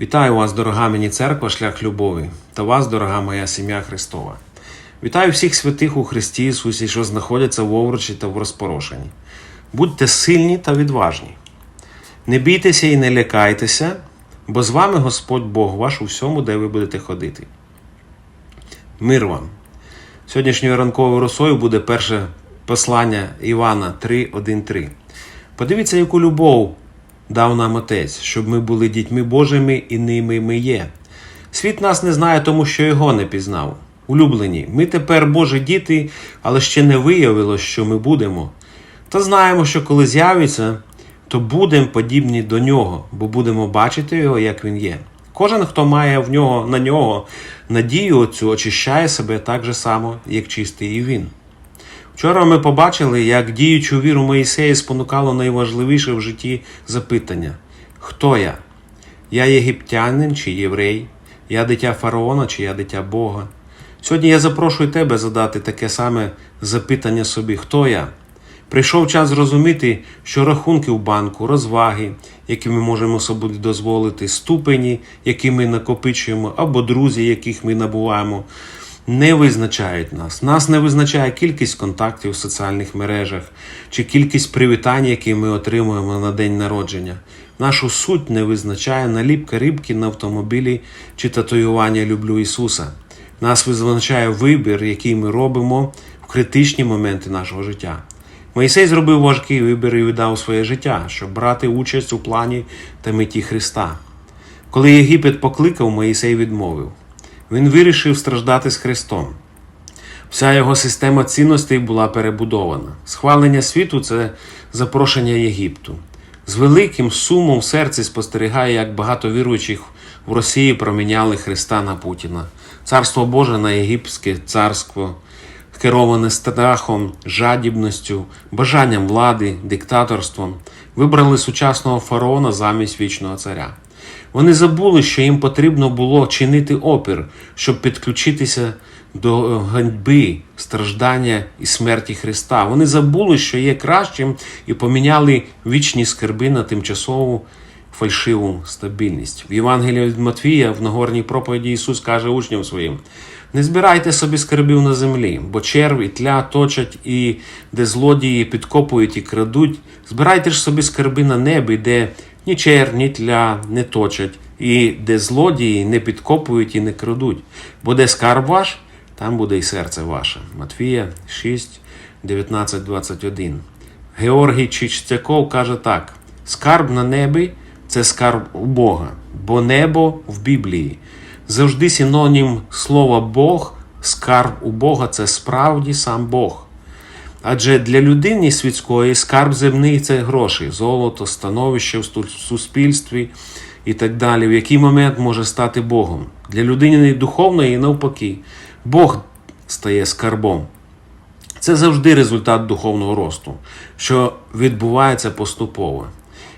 Вітаю вас, дорога мені церква, шлях любові, та вас, дорога моя сім'я Христова. Вітаю всіх святих у Христі Ісусі, що знаходяться в овручі та в розпорошенні. Будьте сильні та відважні. Не бійтеся і не лякайтеся, бо з вами Господь Бог ваш у всьому, де ви будете ходити. Мир вам! Сьогоднішньою ранковою росою буде перше послання Івана 3.1.3. Подивіться, яку любов дав нам Отець, щоб ми були дітьми Божими і ними ми є. Світ нас не знає, тому що його не пізнав. Улюблені, ми тепер Божі діти, але ще не виявилось, що ми будемо. Та знаємо, що коли з'явиться, то будемо подібні до нього, бо будемо бачити його, як він є. Кожен, хто має в нього на нього надію оцю, очищає себе так же само, як чистий і він. Вчора ми побачили, як діючу віру Моїсея спонукало найважливіше в житті запитання: Хто я? Я єгиптянин чи єврей? Я дитя фараона чи я дитя Бога? Сьогодні я запрошую тебе задати таке саме запитання собі: Хто я? Прийшов час зрозуміти, що рахунки в банку, розваги, які ми можемо собі дозволити, ступені, які ми накопичуємо, або друзі, яких ми набуваємо, не визначають нас. Нас не визначає кількість контактів в соціальних мережах чи кількість привітань, які ми отримуємо на день народження. Нашу суть не визначає наліпка рибки на автомобілі чи татуювання Люблю Ісуса. Нас визначає вибір, який ми робимо в критичні моменти нашого життя. Моїсей зробив важкий вибір і віддав своє життя, щоб брати участь у плані та меті Христа. Коли Єгипет покликав, Моїсей відмовив. Він вирішив страждати з Христом. Вся його система цінностей була перебудована. Схвалення світу це запрошення Єгипту. З великим сумом в серці спостерігає, як багато віруючих в Росії проміняли Христа на Путіна. Царство Боже на єгипетське царство, кероване страхом, жадібністю, бажанням влади, диктаторством, вибрали сучасного фараона замість вічного царя. Вони забули, що їм потрібно було чинити опір, щоб підключитися до ганьби, страждання і смерті Христа. Вони забули, що є кращим, і поміняли вічні скарби на тимчасову фальшиву стабільність. В Євангелії від Матвія в Нагорній проповіді Ісус каже учням своїм: не збирайте собі скарбів на землі, бо черв і тля точать, і де злодії підкопують і крадуть. Збирайте ж собі скарби на небі, де ні чер, ні тля не точать, і де злодії не підкопують і не крадуть. Бо де скарб ваш, там буде і серце ваше. Матвія 6, 19, 21. Георгій Чичцяков каже так: скарб на небі це скарб у Бога, бо небо в Біблії. Завжди синонім слова Бог, скарб у Бога це справді сам Бог. Адже для людини світської скарб земний це гроші, золото, становище в суспільстві і так далі, в який момент може стати Богом. Для людини духовної навпаки, Бог стає скарбом. Це завжди результат духовного росту, що відбувається поступово.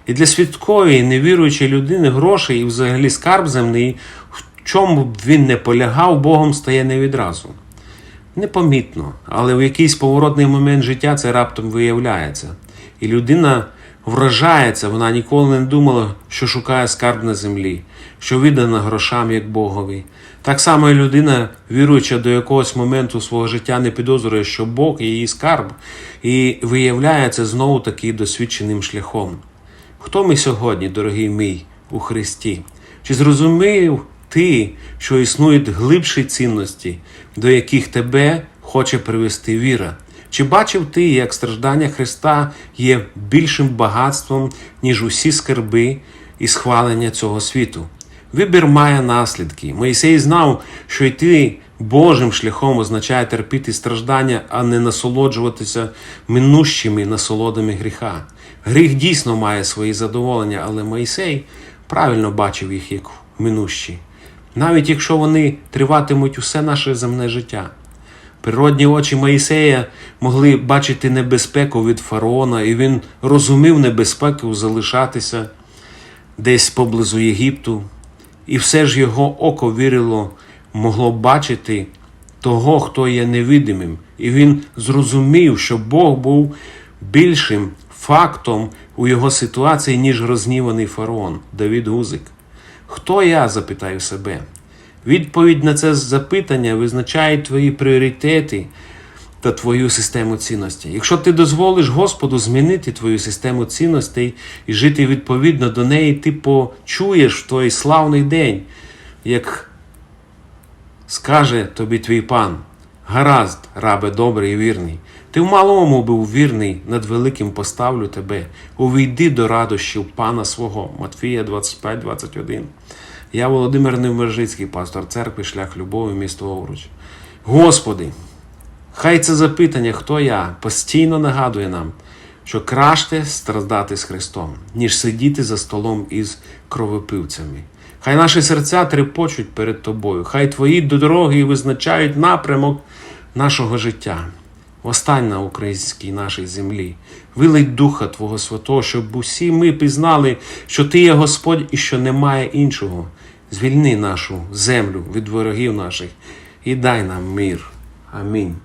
І для свідкової, невіруючої людини гроші і взагалі скарб земний, в чому б він не полягав, Богом стає не відразу. Непомітно, але в якийсь поворотний момент життя це раптом виявляється. І людина вражається, вона ніколи не думала, що шукає скарб на землі, що віддана грошам як Богові. Так само і людина, віруюча до якогось моменту свого життя, не підозрює, що Бог її скарб, і виявляється знову таки досвідченим шляхом. Хто ми сьогодні, дорогий мій, у Христі? Чи зрозумів ти, що існують глибші цінності, до яких тебе хоче привести віра? Чи бачив ти, як страждання Христа є більшим багатством, ніж усі скарби і схвалення цього світу? Вибір має наслідки. Моїсей знав, що йти Божим шляхом означає терпіти страждання, а не насолоджуватися минущими насолодами гріха. Гріх дійсно має свої задоволення, але Моїсей правильно бачив їх як минущі, навіть якщо вони триватимуть усе наше земне життя. Природні очі Моїсея могли бачити небезпеку від фараона, і він розумів небезпеку залишатися десь поблизу Єгипту, і все ж його око вірило, могло бачити того, хто є невидимим, і він зрозумів, що Бог був більшим фактом у його ситуації, ніж розніваний фараон Давід Гузик. Хто я? запитаю себе. Відповідь на це запитання визначає твої пріоритети та твою систему цінностей. Якщо ти дозволиш Господу змінити твою систему цінностей і жити відповідно до неї, ти почуєш в той славний день, як скаже тобі твій пан: Гаразд, рабе добрий і вірний. Ти в малому був вірний, над великим поставлю тебе. Увійди до радощів пана свого. Матфія 25, 21. Я Володимир Невмержицький, пастор церкви, шлях любові, місто Овруч. Господи, хай це запитання, хто я, постійно нагадує нам, що краще страждати з Христом, ніж сидіти за столом із кровопивцями. Хай наші серця трепочуть перед тобою, хай твої дороги визначають напрямок нашого життя. Востань на українській нашій землі, вилий Духа Твого Святого, щоб усі ми пізнали, що Ти є Господь і що немає іншого. Звільни нашу землю від ворогів наших і дай нам мир. Амінь.